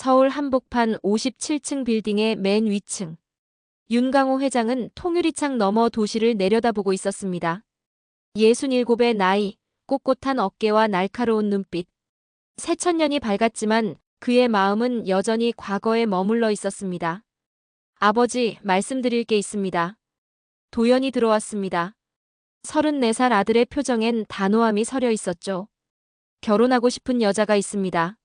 서울 한복판 57층 빌딩의 맨 위층. 윤강호 회장은 통유리창 너머 도시를 내려다보고 있었습니다. 67의 나이, 꼿꼿한 어깨와 날카로운 눈빛. 새천년이 밝았지만 그의 마음은 여전히 과거에 머물러 있었습니다. 아버지, 말씀드릴 게 있습니다. 도연이 들어왔습니다. 34살 아들의 표정엔 단호함이 서려 있었죠. 결혼하고 싶은 여자가 있습니다.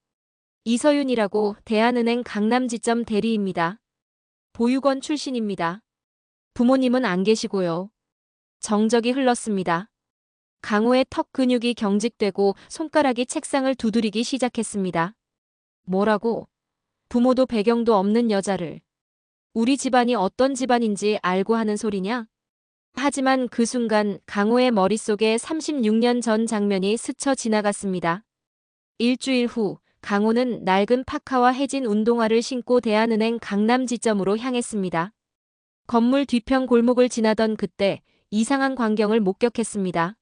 이서윤이라고 대한은행 강남지점 대리입니다. 보육원 출신입니다. 부모님은 안 계시고요. 정적이 흘렀습니다. 강호의 턱 근육이 경직되고 손가락이 책상을 두드리기 시작했습니다. 뭐라고? 부모도 배경도 없는 여자를. 우리 집안이 어떤 집안인지 알고 하는 소리냐? 하지만 그 순간 강호의 머릿속에 36년 전 장면이 스쳐 지나갔습니다. 일주일 후 강호는 낡은 파카와 해진 운동화를 신고 대한은행 강남 지점으로 향했습니다. 건물 뒤편 골목을 지나던 그때 이상한 광경을 목격했습니다.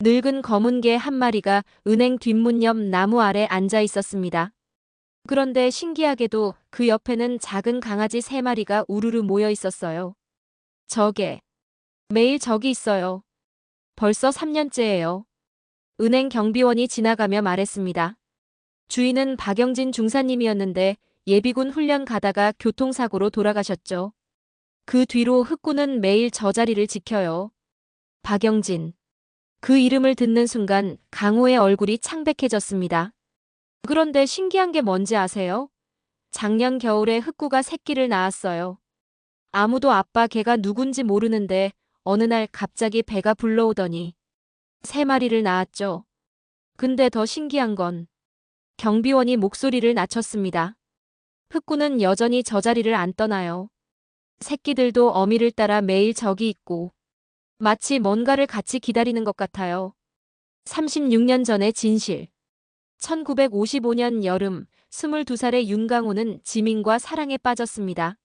늙은 검은 개 한 마리가 은행 뒷문 옆 나무 아래 앉아 있었습니다. 그런데 신기하게도 그 옆에는 작은 강아지 세 마리가 우르르 모여 있었어요. 저게 매일 저기 있어요. 벌써 3년째예요. 은행 경비원이 지나가며 말했습니다. 주인은 박영진 중사님이었는데 예비군 훈련 가다가 교통사고로 돌아가셨죠. 그 뒤로 흑구는 매일 저 자리를 지켜요. 박영진. 그 이름을 듣는 순간 강호의 얼굴이 창백해졌습니다. 그런데 신기한 게 뭔지 아세요? 작년 겨울에 흑구가 새끼를 낳았어요. 아무도 아빠 개가 누군지 모르는데 어느 날 갑자기 배가 불러오더니 세 마리를 낳았죠. 근데 더 신기한 건 경비원이 목소리를 낮췄습니다. 흑구는 여전히 저 자리를 안 떠나요. 새끼들도 어미를 따라 매일 저기 있고 마치 뭔가를 같이 기다리는 것 같아요. 36년 전의 진실. 1955년 여름 22살의 윤강호는 지민과 사랑에 빠졌습니다.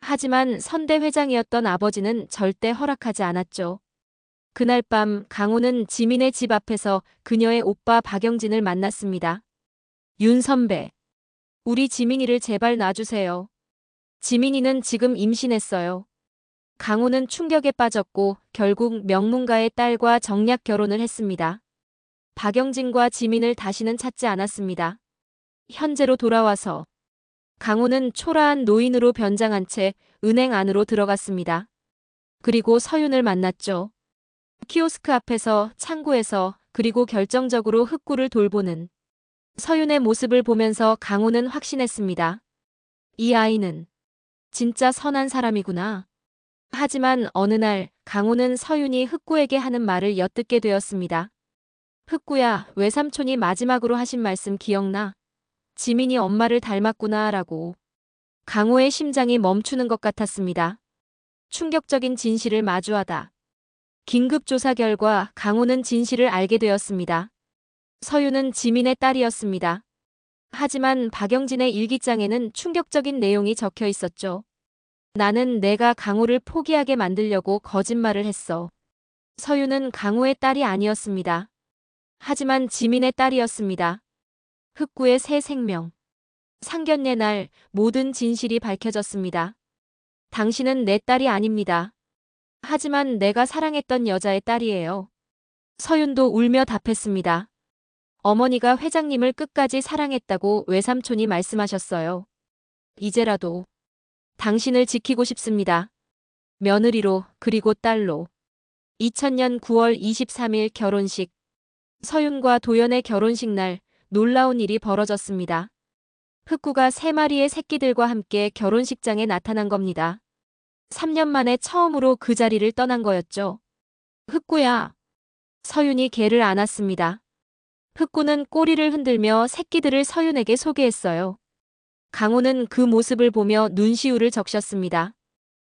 하지만 선대 회장이었던 아버지는 절대 허락하지 않았죠. 그날 밤 강호는 지민의 집 앞에서 그녀의 오빠 박영진을 만났습니다. 윤 선배. 우리 지민이를 제발 놔주세요. 지민이는 지금 임신했어요. 강호는 충격에 빠졌고 결국 명문가의 딸과 정략 결혼을 했습니다. 박영진과 지민을 다시는 찾지 않았습니다. 현재로 돌아와서 강호는 초라한 노인으로 변장한 채 은행 안으로 들어갔습니다. 그리고 서윤을 만났죠. 키오스크 앞에서 창고에서 그리고 결정적으로 흑구를 돌보는 서윤의 모습을 보면서 강호는 확신했습니다. 이 아이는 진짜 선한 사람이구나. 하지만 어느 날 강호는 서윤이 흑구에게 하는 말을 엿듣게 되었습니다. 흑구야, 외삼촌이 마지막으로 하신 말씀 기억나? 지민이 엄마를 닮았구나 라고. 강호의 심장이 멈추는 것 같았습니다. 충격적인 진실을 마주하다. 긴급 조사 결과 강호는 진실을 알게 되었습니다. 서유는 지민의 딸이었습니다. 하지만 박영진의 일기장에는 충격적인 내용이 적혀 있었죠. 나는 내가 강호를 포기하게 만들려고 거짓말을 했어. 서유는 강호의 딸이 아니었습니다. 하지만 지민의 딸이었습니다. 흑구의 새 생명. 상견례 날 모든 진실이 밝혀졌습니다. 당신은 내 딸이 아닙니다. 하지만 내가 사랑했던 여자의 딸이에요. 서윤도 울며 답했습니다. 어머니가 회장님을 끝까지 사랑했다고 외삼촌이 말씀하셨어요. 이제라도 당신을 지키고 싶습니다. 며느리로 그리고 딸로. 2000년 9월 23일 결혼식. 서윤과 도연의 결혼식 날 놀라운 일이 벌어졌습니다. 흑구가 세 마리의 새끼들과 함께 결혼식장에 나타난 겁니다. 3년 만에 처음으로 그 자리를 떠난 거였죠. 흑구야. 서윤이 개를 안았습니다. 흑구는 꼬리를 흔들며 새끼들을 서윤에게 소개했어요. 강호는 그 모습을 보며 눈시울을 적셨습니다.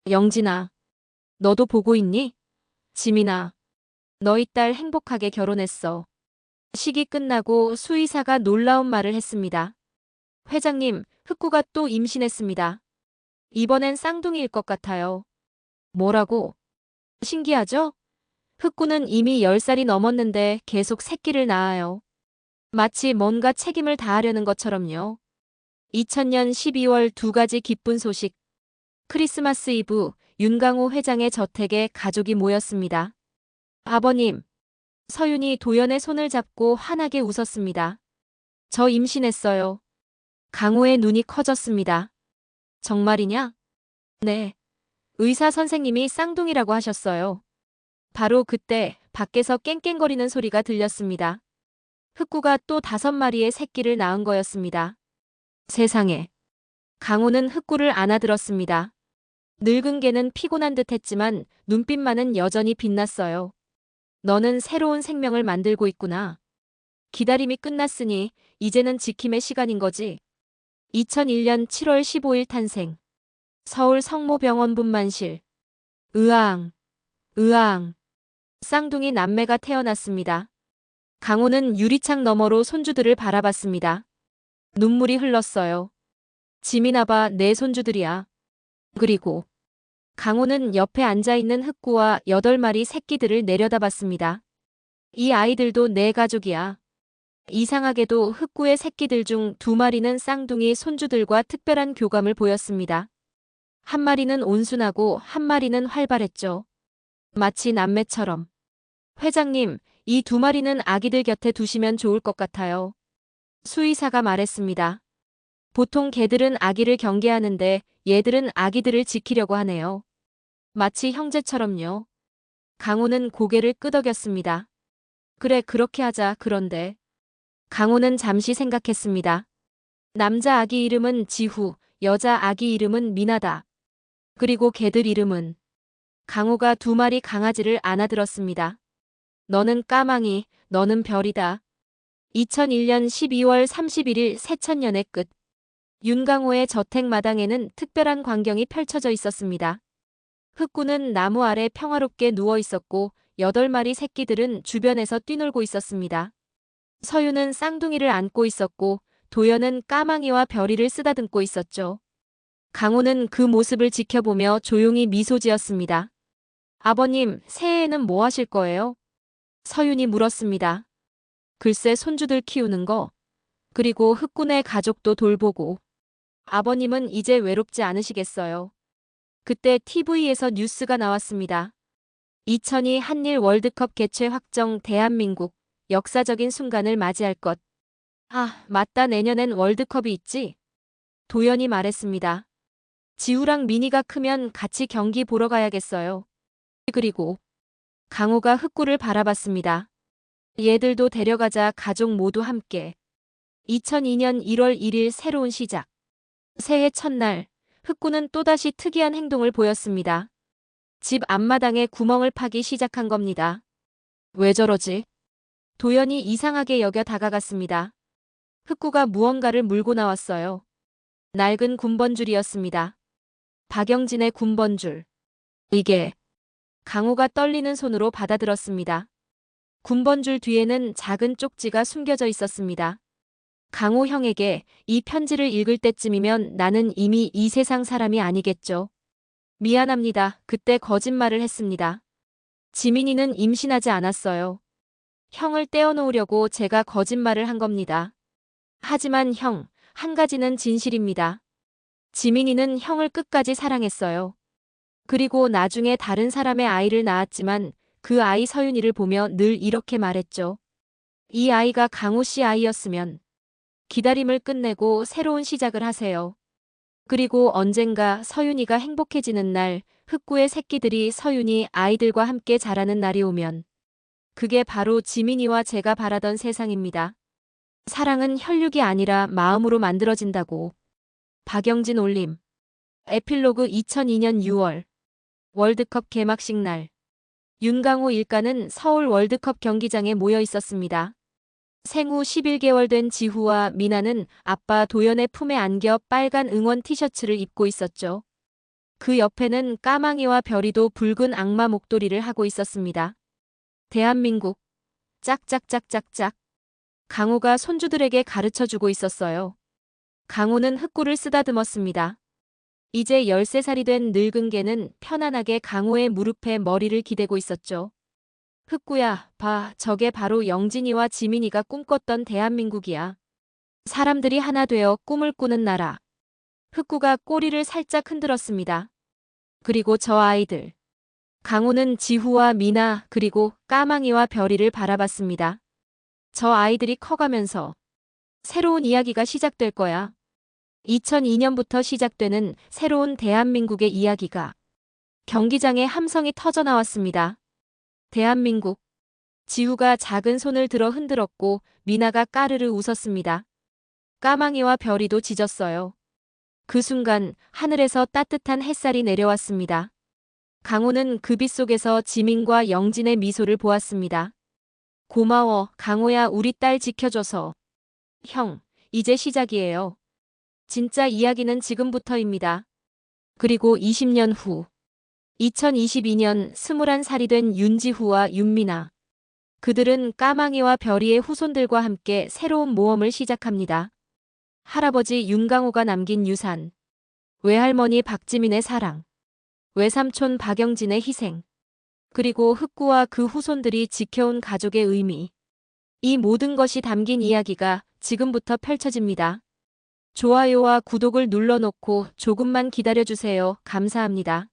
영진아, 너도 보고 있니? 지민아, 너희 딸 행복하게 결혼했어. 식이 끝나고 수의사가 놀라운 말을 했습니다. 회장님, 흑구가 또 임신했습니다. 이번엔 쌍둥이일 것 같아요. 뭐라고? 신기하죠? 흑구는 이미 10살이 넘었는데 계속 새끼를 낳아요. 마치 뭔가 책임을 다하려는 것처럼요. 2000년 12월 두 가지 기쁜 소식. 크리스마스 이브 윤강호 회장의 저택에 가족이 모였습니다. 아버님. 서윤이 도연의 손을 잡고 환하게 웃었습니다. 저 임신했어요. 강호의 눈이 커졌습니다. 정말이냐? 네. 의사 선생님이 쌍둥이라고 하셨어요. 바로 그때 밖에서 깽깽거리는 소리가 들렸습니다. 흑구가 또 다섯 마리의 새끼를 낳은 거였습니다. 세상에. 강호는 흑구를 안아들었습니다. 늙은 개는 피곤한 듯 했지만 눈빛만은 여전히 빛났어요. 너는 새로운 생명을 만들고 있구나. 기다림이 끝났으니 이제는 지킴의 시간인 거지. 2001년 7월 15일 탄생. 서울 성모병원 분만실. 으앙. 으앙. 쌍둥이 남매가 태어났습니다. 강호는 유리창 너머로 손주들을 바라봤습니다. 눈물이 흘렀어요. 지민아봐 내 손주들이야. 그리고 강호는 옆에 앉아있는 흑구와 여덟 마리 새끼들을 내려다봤습니다. 이 아이들도 내 가족이야. 이상하게도 흑구의 새끼들 중 두 마리는 쌍둥이 손주들과 특별한 교감을 보였습니다. 한 마리는 온순하고 한 마리는 활발했죠. 마치 남매처럼. 회장님, 이 두 마리는 아기들 곁에 두시면 좋을 것 같아요. 수의사가 말했습니다. 보통 개들은 아기를 경계하는데 얘들은 아기들을 지키려고 하네요. 마치 형제처럼요. 강호는 고개를 끄덕였습니다. 그래, 그렇게 하자. 그런데. 강호는 잠시 생각했습니다. 남자 아기 이름은 지후, 여자 아기 이름은 미나다. 그리고 개들 이름은. 강호가 두 마리 강아지를 안아들었습니다. 너는 까망이, 너는 별이다. 2001년 12월 31일 새천년의 끝. 윤강호의 저택 마당에는 특별한 광경이 펼쳐져 있었습니다. 흑구는 나무 아래 평화롭게 누워 있었고 여덟 마리 새끼들은 주변에서 뛰놀고 있었습니다. 서유는 쌍둥이를 안고 있었고 도연은 까망이와 별이를 쓰다듬고 있었죠. 강호는 그 모습을 지켜보며 조용히 미소 지었습니다. 아버님, 새해에는 뭐 하실 거예요? 서윤이 물었습니다. 글쎄 손주들 키우는 거. 그리고 흑군의 가족도 돌보고. 아버님은 이제 외롭지 않으시겠어요. 그때 TV에서 뉴스가 나왔습니다. 2002 한일 월드컵 개최 확정 대한민국 역사적인 순간을 맞이할 것. 아, 맞다 내년엔 월드컵이 있지? 도연이 말했습니다. 지우랑 미니가 크면 같이 경기 보러 가야겠어요. 그리고 강호가 흑구를 바라봤습니다. 얘들도 데려가자 가족 모두 함께. 2002년 1월 1일 새로운 시작. 새해 첫날, 흑구는 또다시 특이한 행동을 보였습니다. 집 앞마당에 구멍을 파기 시작한 겁니다. 왜 저러지? 도연이 이상하게 여겨 다가갔습니다. 흑구가 무언가를 물고 나왔어요. 낡은 군번줄이었습니다. 박영진의 군번줄. 이게 강호가 떨리는 손으로 받아들었습니다. 군번줄 뒤에는 작은 쪽지가 숨겨져 있었습니다. 강호 형에게 이 편지를 읽을 때쯤이면 나는 이미 이 세상 사람이 아니겠죠. 미안합니다. 그때 거짓말을 했습니다. 지민이는 임신하지 않았어요. 형을 떼어놓으려고 제가 거짓말을 한 겁니다. 하지만 형, 한 가지는 진실입니다. 지민이는 형을 끝까지 사랑했어요. 그리고 나중에 다른 사람의 아이를 낳았지만 그 아이 서윤이를 보며 늘 이렇게 말했죠. 이 아이가 강호 씨 아이였으면 기다림을 끝내고 새로운 시작을 하세요. 그리고 언젠가 서윤이가 행복해지는 날 흑구의 새끼들이 서윤이 아이들과 함께 자라는 날이 오면 그게 바로 지민이와 제가 바라던 세상입니다. 사랑은 혈육이 아니라 마음으로 만들어진다고. 박영진 올림. 에필로그 2002년 6월. 월드컵 개막식 날. 윤강호 일가는 서울 월드컵 경기장에 모여 있었습니다. 생후 11개월 된 지후와 미나는 아빠 도연의 품에 안겨 빨간 응원 티셔츠를 입고 있었죠. 그 옆에는 까망이와 별이도 붉은 악마 목도리를 하고 있었습니다. 대한민국. 짝짝짝짝짝. 강호가 손주들에게 가르쳐 주고 있었어요. 강호는 흑구를 쓰다듬었습니다. 이제 13살이 된 늙은 개는 편안하게 강호의 무릎에 머리를 기대고 있었죠. 흑구야, 봐, 저게 바로 영진이와 지민이가 꿈꿨던 대한민국이야. 사람들이 하나 되어 꿈을 꾸는 나라. 흑구가 꼬리를 살짝 흔들었습니다. 그리고 저 아이들. 강호는 지후와 미나 그리고 까망이와 별이를 바라봤습니다. 저 아이들이 커가면서 새로운 이야기가 시작될 거야. 2002년부터 시작되는 새로운 대한민국의 이야기가 경기장에 함성이 터져 나왔습니다. 대한민국. 지우가 작은 손을 들어 흔들었고 미나가 까르르 웃었습니다. 까망이와 별이도 짖었어요. 그 순간 하늘에서 따뜻한 햇살이 내려왔습니다. 강호는 그 빛 속에서 지민과 영진의 미소를 보았습니다. 고마워, 강호야, 우리 딸 지켜줘서. 형, 이제 시작이에요. 진짜 이야기는 지금부터입니다. 그리고 20년 후. 2022년 21살이 된 윤지후와 윤미나. 그들은 까망이와 별이의 후손들과 함께 새로운 모험을 시작합니다. 할아버지 윤강호가 남긴 유산. 외할머니 박지민의 사랑. 외삼촌 박영진의 희생. 그리고 흑구와 그 후손들이 지켜온 가족의 의미. 이 모든 것이 담긴 이야기가 지금부터 펼쳐집니다. 좋아요와 구독을 눌러놓고 조금만 기다려주세요. 감사합니다.